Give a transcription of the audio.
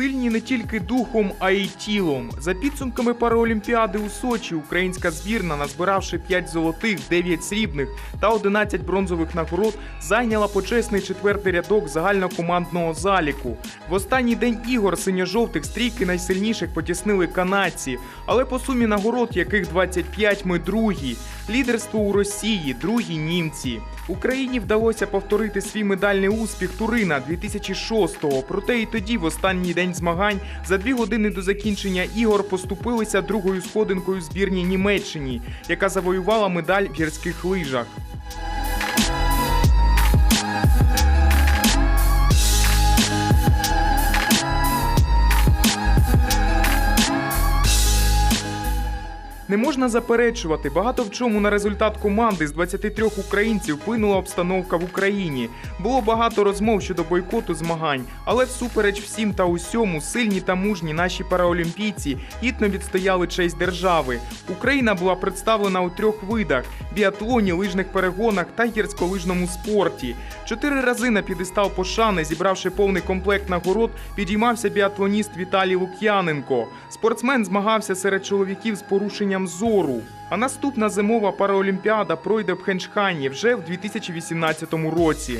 Сильні не тільки духом, а й тілом. За підсумками Параолімпіади у Сочі, українська збірна, назбиравши 5 золотих, 9 срібних та 11 бронзових нагород, зайняла почесний четвертий рядок загальнокомандного заліку. В останній день ігор синьо-жовтих стрійки найсильніших потіснили канадці, але по сумі нагород, яких 25, ми другі. Лідерство у Росії, другі німці. Україні вдалося повторити свій медальний успіх Турина 2006-го. Проте і тоді, в останній день змагань, за дві години до закінчення ігор поступилися другою сходинкою збірні Німеччині, яка завоювала медаль в гірських лижах. Не можна заперечувати, багато в чому на результат команди з 23 українців вплинула обстановка в Україні. Було багато розмов щодо бойкоту змагань, але всупереч всім та усьому сильні та мужні наші параолімпійці гідно відстояли честь держави. Україна була представлена у трьох видах: біатлоні, лижних перегонах та гірськолижному спорті. Чотири рази на підестал пошани, зібравши повний комплект нагород, підіймався біатлоніст Віталій Лук'яненко. Спортсмен змагався серед чоловіків з порушенням зору. А наступна зимова параолімпіада пройде в Хенчхані вже в 2018 році.